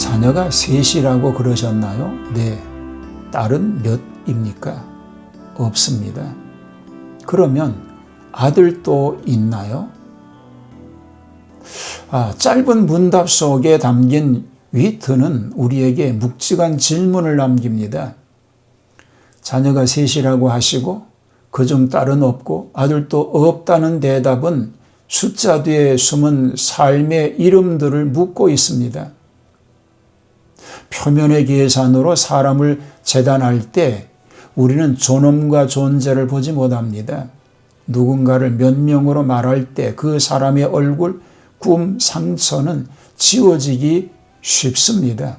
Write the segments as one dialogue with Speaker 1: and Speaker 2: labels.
Speaker 1: 자녀가 셋이라고 그러셨나요? 네. 딸은 몇입니까? 없습니다. 그러면 아들도 있나요? 아, 짧은 문답 속에 담긴 위트는 우리에게 묵직한 질문을 남깁니다. 자녀가 셋이라고 하시고 그중 딸은 없고 아들도 없다는 대답은 숫자 뒤에 숨은 삶의 이름들을 묻고 있습니다. 표면의 계산으로 사람을 재단할 때 우리는 존엄과 존재를 보지 못합니다. 누군가를 몇 명으로 말할 때 그 사람의 얼굴, 꿈, 상처는 지워지기 쉽습니다.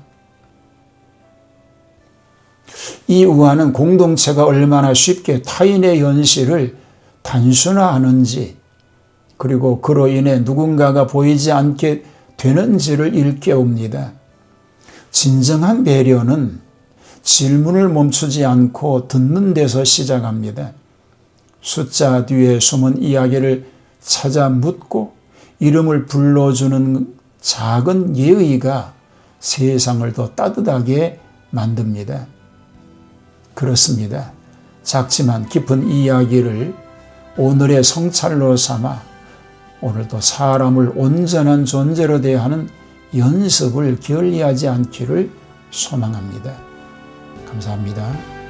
Speaker 1: 이 우화는 공동체가 얼마나 쉽게 타인의 현실을 단순화하는지, 그리고 그로 인해 누군가가 보이지 않게 되는지를 일깨웁니다. 진정한 배려는 질문을 멈추지 않고 듣는 데서 시작합니다. 숫자 뒤에 숨은 이야기를 찾아 묻고 이름을 불러주는 작은 예의가 세상을 더 따뜻하게 만듭니다. 그렇습니다. 작지만 깊은 이야기를 오늘의 성찰로 삼아 오늘도 사람을 온전한 존재로 대하는 연습을 게을리하지 않기를 소망합니다. 감사합니다.